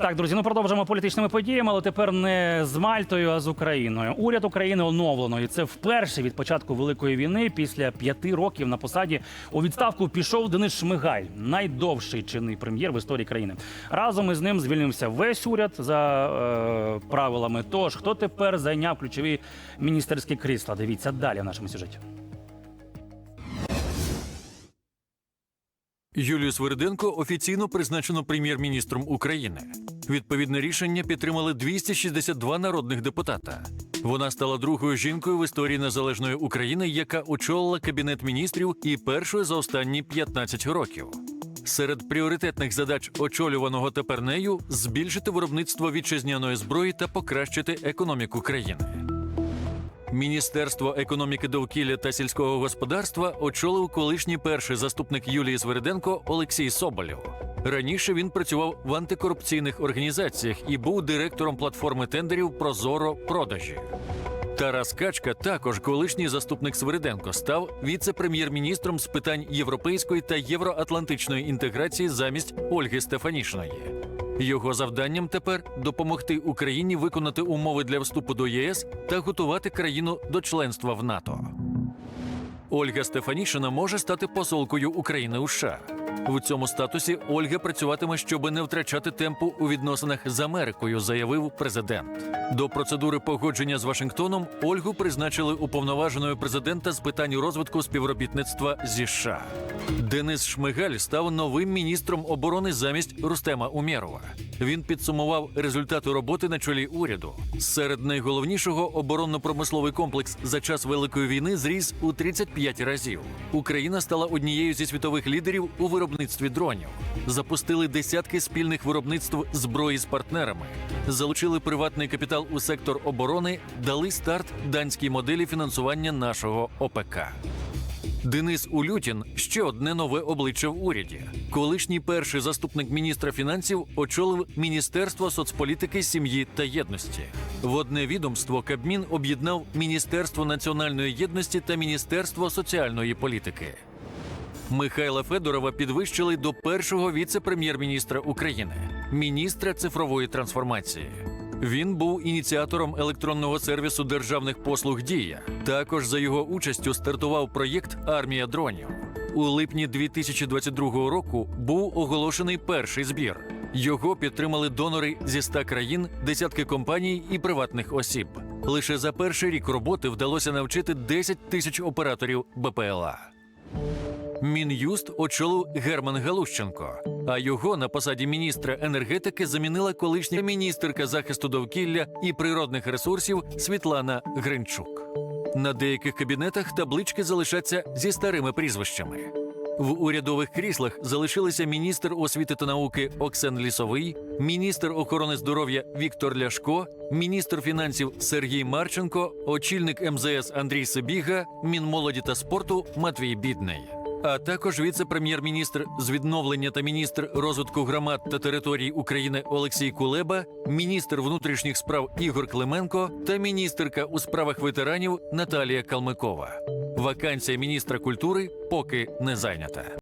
Так, друзі, ну продовжимо політичними подіями, але тепер не з Мальтою, а з Україною. Уряд України оновлено, і це вперше від початку великої війни. Після п'яти років на посаді у відставку пішов Денис Шмигаль, найдовший чинний прем'єр в історії країни. Разом із ним звільнився весь уряд за е, правилами. Тож хто тепер зайняв ключові міністерські крісла? Дивіться далі в нашому сюжеті. Юлію Свериденко офіційно призначено прем'єр-міністром України. Відповідне рішення підтримали 262 народних депутата. Вона стала другою жінкою в історії незалежної України, яка очолила кабінет міністрів і першою за останні 15 років. Серед пріоритетних задач очолюваного тепер нею збільшити виробництво вітчизняної зброї та покращити економіку країни. Міністерство економіки довкілля та сільського господарства очолив колишній перший заступник Юлії Свериденко Олексій Соболєв. Раніше він працював в антикорупційних організаціях і був директором платформи тендерів Прозоро продажі. Тарас Качка, також колишній заступник Свериденко, став віце-прем'єр-міністром з питань європейської та євроатлантичної інтеграції замість Ольги Стефанішиної. Його завданням тепер допомогти Україні виконати умови для вступу до ЄС та готувати країну до членства в НАТО. Ольга Стефанішина може стати посолкою України у США. В цьому статусі Ольга працюватиме, щоб не втрачати темпу у відносинах з Америкою, заявив президент. До процедури погодження з Вашингтоном Ольгу призначили уповноваженою президента з питань розвитку співробітництва зі США. Денис Шмигаль став новим міністром оборони замість Рустема Умєрова. Він підсумував результати роботи на чолі уряду. Серед найголовнішого оборонно-промисловий комплекс за час великої війни зріс у 35 разів. Україна стала однією зі світових лідерів у виробництві дронів. Запустили десятки спільних виробництв зброї з партнерами, залучили приватний капітал у сектор оборони, дали старт данській моделі фінансування нашого ОПК. Денис Улютін ще одне нове обличчя в уряді. Колишній перший заступник міністра фінансів очолив Міністерство соцполітики, сім'ї та єдності. В одне відомство Кабмін об'єднав Міністерство національної єдності та Міністерство соціальної політики. Михайла Федорова підвищили до першого віце-прем'єр-міністра України, міністра цифрової трансформації. Він був ініціатором електронного сервісу державних послуг Дія. Також за його участю стартував проєкт Армія дронів. У липні 2022 року був оголошений перший збір. Його підтримали донори зі 100 країн, десятки компаній і приватних осіб. Лише за перший рік роботи вдалося навчити 10 тисяч операторів БПЛА. Мін'юст очолив Герман Галущенко, а його на посаді міністра енергетики замінила колишня міністерка захисту довкілля і природних ресурсів Світлана Гринчук. На деяких кабінетах таблички залишаться зі старими прізвищами. В урядових кріслах залишилися міністр освіти та науки Оксен Лісовий, міністр охорони здоров'я Віктор Ляшко, міністр фінансів Сергій Марченко, очільник МЗС Андрій Сибіга, Мінмолоді та спорту Матвій Бідний. А також віце-прем'єр-міністр з відновлення та міністр розвитку громад та територій України Олексій Кулеба, міністр внутрішніх справ Ігор Клименко та міністерка у справах ветеранів Наталія Калмикова. Вакансія міністра культури поки не зайнята.